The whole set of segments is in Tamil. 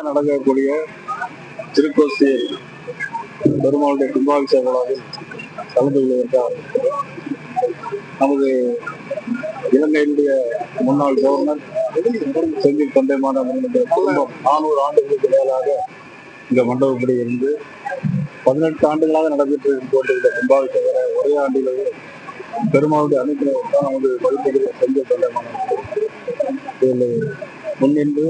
நடக்கக்கூடிய திருக்கோசி பெருமாளுடைய கும்பாபிஷேக விழாவில் கலந்து கொள்வதற்காக நமது இலங்கையினுடைய முன்னாள் கவர்னர் செந்தில் தொண்டைமான குடும்பம் நானூறு ஆண்டுகளுக்கு மேலாக இந்த மண்டபப்படி இருந்து பதினெட்டு ஆண்டுகளாக நடைபெற்று கொண்டிருந்த கும்பாபிஷேகரை ஒரே ஆண்டிலேயே பெருமாளுடைய அனுப்பினவர் தான் நமது மதிப்புக்குரிய செந்தில் தொண்டைமான இதில் முன்னின்று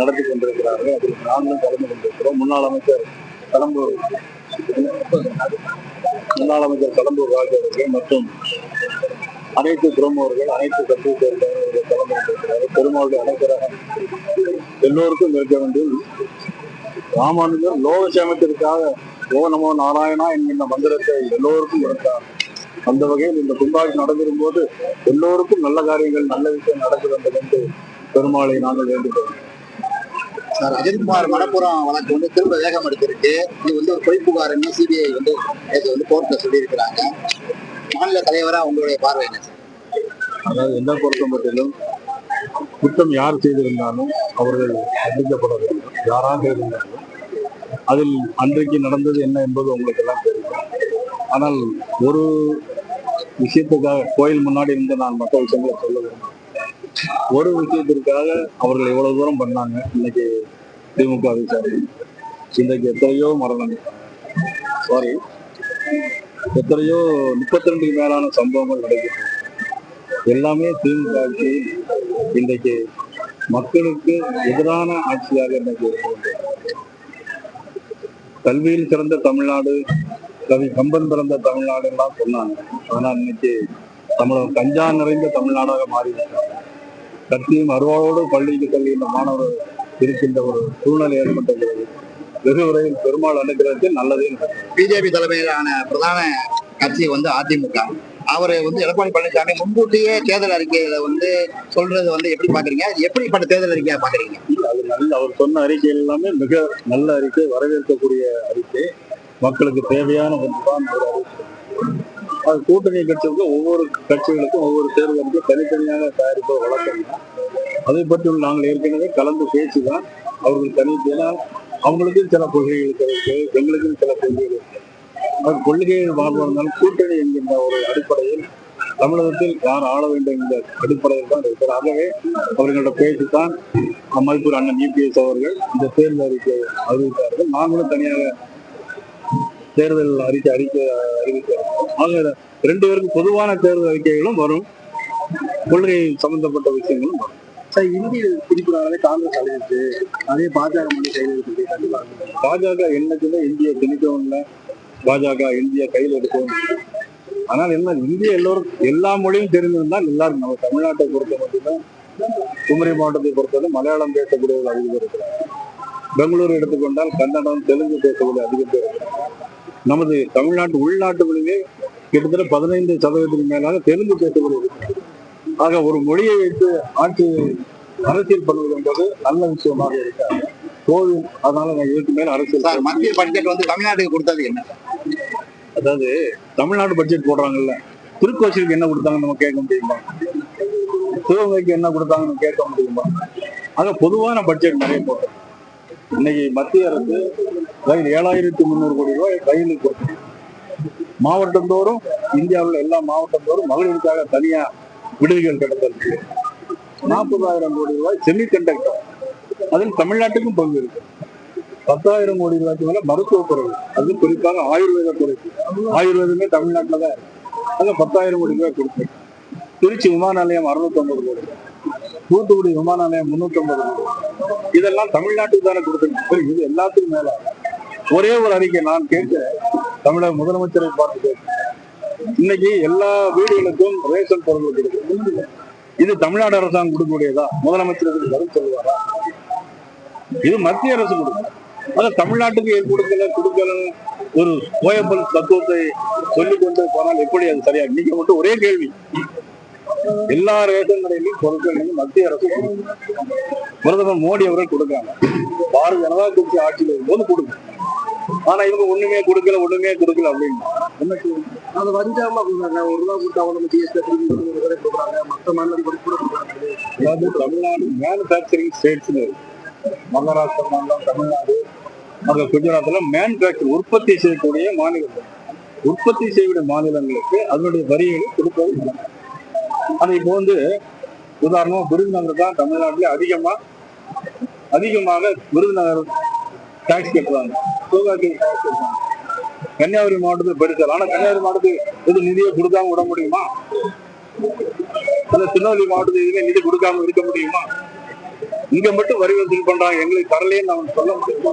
நடத்தி கொண்டிருக்கிறார்கள். அதில் நாங்களும் கலந்து கொண்டிருக்கிறோம். முன்னாள் அமைச்சர் கடம்பூர் முன்னாள் அமைச்சர் கடம்பூர் ராஜு அவர்கள் மற்றும் அனைத்து பிரமுகர்கள் அனைத்து கட்சியை சேர்ந்தவர்கள் கலந்து கொண்டிருக்கிறார்கள். பெருமாளுடைய அனைத்தரகம் எல்லோருக்கும் இருக்க வேண்டும். ராமானுஜர் லோக சேமத்திற்காக ஓ நமோ நாராயணா என்கின்ற மந்திரத்தை எல்லோருக்கும் கொடுத்தார். அந்த வகையில் இந்த கும்பாட்சி நடந்திருக்கும் போது எல்லோருக்கும் நல்ல காரியங்கள் நல்ல விஷயம் நடக்க வேண்டும் என்று பெருமாளை நாங்கள் வேண்டுகிறோம். சார் அஜித்குமார் மணப்புறம் வழக்கு வந்து திரும்ப வேகம் எடுத்திருக்கு. இது வந்து ஒரு பொய் புகார்னு சிபிஐ வந்து நேத்து வந்து கோர்ட்ல சொல்லியிருக்கிறாங்க. மாநில தலைவரா உங்களுடைய பார்வை என்ன சார்? அதாவது என்ன பொறுத்த மட்டிலும் குற்றம் யார் செய்திருந்தாலும் அவர்கள் தண்டிக்கப்பட வேண்டும் யாராக இருந்தாலும் அதில் அன்றைக்கு நடந்தது என்ன என்பது உங்களுக்கு எல்லாம் தெரியும். ஆனால் ஒரு விஷயத்துக்காக கோயில் முன்னாடி இருந்து நான் மற்ற விஷயங்களை சொல்ல வேண்டும் ஒரு விஷயத்திற்காக அவர்கள் எவ்வளவு தூரம் பண்ணாங்க. இன்னைக்கு திமுக விசாரணை. இன்றைக்கு எத்தனையோ மரணங்கள். சாரி எத்தனையோ முப்பத்தி ரெண்டுக்கு மேலான சம்பவங்கள் நடைபெற்றது எல்லாமே திமுக ஆட்சி இன்றைக்கு மக்களுக்கு எதிரான ஆட்சியாக இன்னைக்கு கல்வியில் சிறந்த தமிழ்நாடு கவி கம்பன் பிறந்த தமிழ்நாடு எல்லாம் சொன்னாங்க. ஆனால் இன்னைக்கு தமிழகம் கஞ்சா நிறைந்த தமிழ்நாடாக மாறிவிட்டாங்க கற்பியும் அருவாளோடு பள்ளிக்கு செல்கின்ற மாணவர் இருக்கின்ற ஒரு சூழ்நிலை ஏற்பட்டிருக்கிறது. வெகு விரைவில் பெருமாள் அனுகிரகத்தில் நல்லதே பிஜேபி தலைமையிலான பிரதான கட்சி வந்து அதிமுக. அவரை வந்து எடப்பாடி பழனிசாமி முன்கூட்டியே தேர்தல் அறிக்கையில வந்து சொல்றது வந்து எப்படி பாக்குறீங்க எப்படிப்பட்ட தேர்தல் அறிக்கையா பாக்குறீங்க அது நல்ல அவர் சொன்ன அறிக்கை எல்லாமே மிக நல்ல அறிக்கை வரவேற்கக்கூடிய அறிக்கை. மக்களுக்கு தேவையான ஒன்றுதான் ஒரு அறிக்கை. அது கூட்டணி கட்சிகளுக்கும் ஒவ்வொரு கட்சிகளுக்கும் ஒவ்வொரு தேர்தலுக்கும் தனித்தனியாக தயாரிப்ப வழக்கம் அதை பற்றி நாங்கள் ஏற்கனவே கலந்து பேசி தான் அவர்கள் தனித்தேனா அவங்களுக்கும் சில கொள்கைகள் இருக்கு எங்களுக்கும் சில கொள்கைகள் இருக்கு அது கொள்கைகள் வாழ்வதால் கூட்டணி என்கின்ற ஒரு அடிப்படையில் தமிழகத்தில் யார் ஆள வேண்டும் என்ற அடிப்படையில் தான் இருக்கிறார். ஆகவே அவர்களோட பேசித்தான் மதிப்பூர் அண்ணன் இபிஎஸ் அவர்கள் இந்த தேர்தல் அறிக்கை அறிவித்தார்கள். நாங்களும் தனியாக தேர்தல் அறிக்கை அறிக்கை அறிவிக்கிறோம் ஆக ரெண்டு பேருக்கும் பொதுவான தேர்தல் அறிக்கைகளும் வரும். கொள்கை சம்பந்தப்பட்ட விஷயங்களும் வரும். சார் இந்திய பிடிப்புனாலே காங்கிரஸ் அழிஞ்சிச்சு அதே பாஜக மொழி கையில் இருக்குது. கண்டிப்பாக பாஜக என்னைக்குமே இந்திய திணிக்கவும் இல்லை. பாஜக இந்திய கையில் எடுக்கவும். ஆனால் என்ன இந்திய எல்லோரும் எல்லா மொழியும் தெரிந்திருந்தால் எல்லாரும் நம்ம தமிழ்நாட்டை பொறுத்த மட்டும்தான் குமரி மாவட்டத்தை பொறுத்தவரை மலையாளம் பேசக்கூடியவர்கள் அதிகம் பேர் இருக்கிறாங்க பெங்களூரு எடுத்துக்கொண்டால் கன்னடம் தெலுங்கு பேசக்கூடிய அதிகம் பேர் இருக்கிறாங்க நமது தமிழ்நாட்டு உள்நாட்டுகளிலே கிட்டத்தட்ட பதினைந்து சதவீதத்துக்கு மேலாக தெலுங்கு பேசக்கூடியது ஆக ஒரு மொழியை வைத்து ஆட்சி அரசியல் பண்ணுவது என்பது நல்ல விஷயமாக இருக்காது கோவில் அதனால நான் இதுக்கு மேல அரசியல் மத்திய பட்ஜெட் வந்து தமிழ்நாட்டுக்கு கொடுத்தது என்ன? அதாவது தமிழ்நாடு பட்ஜெட் போடுறாங்கல்ல. திருக்கோசிலுக்கு என்ன கொடுத்தாங்கன்னு நம்ம கேட்க முடியுமா? சிவகங்கைக்கு என்ன கொடுத்தாங்கன்னு கேட்க முடியுமா? ஆக பொதுவான பட்ஜெட் நிறைய போட்டோம் இன்னைக்கு மத்திய அரசு ரயில் ஏழாயிரத்தி முந்நூறு கோடி ரூபாய் ரயிலுக்கு கொடுத்தது மாவட்டந்தோறும் இந்தியாவில் எல்லா மாவட்டந்தோறும் மகளிருக்காக தனியா விடுதிகள் கட்டத்திற்கு நாற்பதாயிரம் கோடி ரூபாய் செமி கண்டக்டர் அதில் தமிழ்நாட்டுக்கும் பங்கு இருக்கு. பத்தாயிரம் கோடி ரூபாய்க்கு மேல மருத்துவ துறை அது குறிப்பாக ஆயுர்வேத துறை ஆயுர்வேதமே தமிழ்நாட்டில் தான் இருக்கு. அதில் பத்தாயிரம் கோடி ரூபாய் கொடுத்து. திருச்சி விமான நிலையம் அறுநூத்தி ஐம்பது கோடி தூத்துக்குடி விமான நிலையம் முன்னூத்தொன்பது கோடி இதெல்லாம் தமிழ்நாட்டுக்கு தானே கொடுத்துருக்கு இது எல்லாத்துக்கும் மேல. ஒரே ஒரு அறிக்கை நான் கேட்கிறேன். தமிழக முதலமைச்சரை பார்த்து கேட்கிறேன். இன்னைக்கு எல்லா வீடுகளுக்கும் ரேஷன் பொருள் கொடுக்குது இது தமிழ்நாடு அரசாங்கம் கொடுக்கக்கூடியதா? முதலமைச்சருக்கு பதில் சொல்லுவாரா? இது மத்திய அரசு கொடுக்கும். ஆனா தமிழ்நாட்டுக்கு கொடுக்கல? கொடுக்கலன்னு ஒரு கோயம்பல் தத்துவத்தை சொல்லிக் கொண்டு போனால் எப்படி அது சரியா? நீங்க மட்டும் ஒரே கேள்வி. எல்லா ரேஷன் கடையிலும் பொருட்கள் மத்திய அரசு பிரதமர் மோடி அவர்கள் கொடுக்காங்க பாரதிய ஜனதா கட்சி ஆட்சியில் இருக்கும்போது கொடுக்கும் ஆனா இவங்க ஒண்ணுமே கொடுக்கல ஒண்ணுமே கொடுக்கல அப்படின்னு அது வஞ்சாம ஒரு ரூபா கொடுத்தா நம்ம கொடுக்குறாங்க. மற்ற மாநிலம் கூட கொடுக்குறாங்க. அதாவது தமிழ்நாடு மேனுஃபேக்சரிங் ஸ்டேட்ஸ்னு மகாராஷ்டிரா மாநிலம் தமிழ்நாடு அங்க குஜராத்ல மேனுஃபேக்சர் உற்பத்தி செய்யக்கூடிய மாநிலங்கள். உற்பத்தி செய்யக்கூடிய மாநிலங்களுக்கு அதனுடைய வரிகளை கொடுப்பது இல்லை. ஆனா இப்போ வந்து உதாரணமா விருதுநகர் தான் தமிழ்நாட்டில் அதிகமா அதிகமாக விருதுநகர் டாக்ஸ் கட்டுறாங்க சிவகாசி டாக்ஸ் கட்டுறாங்க கன்னியாகுமரி மாவட்டத்துக்கு பெருசார் ஆனா கன்னியாகுமரி மாவட்டத்துக்கு இது நிதியை கொடுக்காம விட முடியுமா? திருநெல்வேலி மாவட்டத்துக்கு இதுவே நிதி கொடுக்காம இருக்க முடியுமா? இங்க மட்டும் வரி வசூல் பண்றாங்க. எங்களுக்கு தரலையே நம்ம சொல்ல முடியுமா?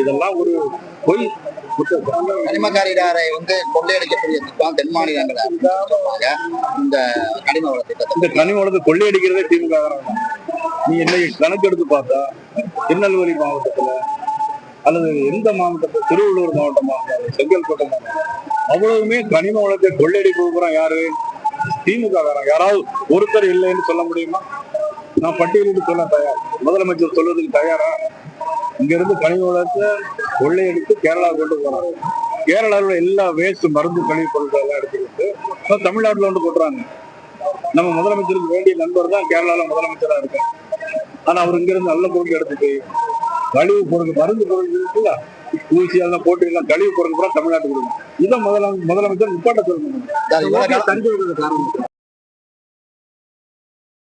இதெல்லாம் ஒரு பொய் குற்றச்சாட்டு. கனிம காரிடாரை வந்து கொள்ளையடிக்கக்கூடிய திட்டம் தென் மாநிலங்களை. இந்த கனிம வள திட்டத்தை இந்த கனிம வளத்தை கொள்ளையடிக்கிறதே திமுக. நீ என்னை கணக்கெடுத்து பார்த்தா திருநெல்வேலி மாவட்டத்துல அல்லது எந்த மாவட்டத்தில்? திருவள்ளூர் மாவட்டமா? இருந்தாலும் செங்கல்பட்டு மாவட்டம்? அவ்வளவுமே கனிம வளத்தை கொள்ளையடி போகிறோம் யாரு? திமுக காரன். யாராவது ஒருத்தர் இல்லைன்னு சொல்ல முடியுமா? நான் பட்டியலிட்டு சொல்ல தயார். முதலமைச்சர் சொல்றதுக்கு தயாரா? இங்க இருந்து கனிம வளத்தை கொள்ளையடித்து கேரளா கொண்டு போறாங்க. கேரளாவில் எல்லா வேஸ்ட் மருந்து கழிவு பொருட்கள் எல்லாம் எடுத்துக்கிட்டு இப்ப தமிழ்நாட்டுல கொண்டு போடுறாங்க நம்ம முதலமைச்சருக்கு வேண்டிய நண்பர் தான் கேரளால முதலமைச்சரா இருக்கார். ஆனா அவர் இங்க இருந்து நல்ல பொருட்கள் எடுத்துட்டு கழிவு பொருட்கள் மருந்து பொருட்கள் இருக்குல்ல? ஊசி எல்லாம் போட்டு எல்லாம் கழிவு பொருட்கள் கூட தமிழ்நாட்டுக்கு கொடுக்கணும். இதை முதல முதலமைச்சர் நிப்பாட்ட சொல்லணும். தஞ்சை காரணம்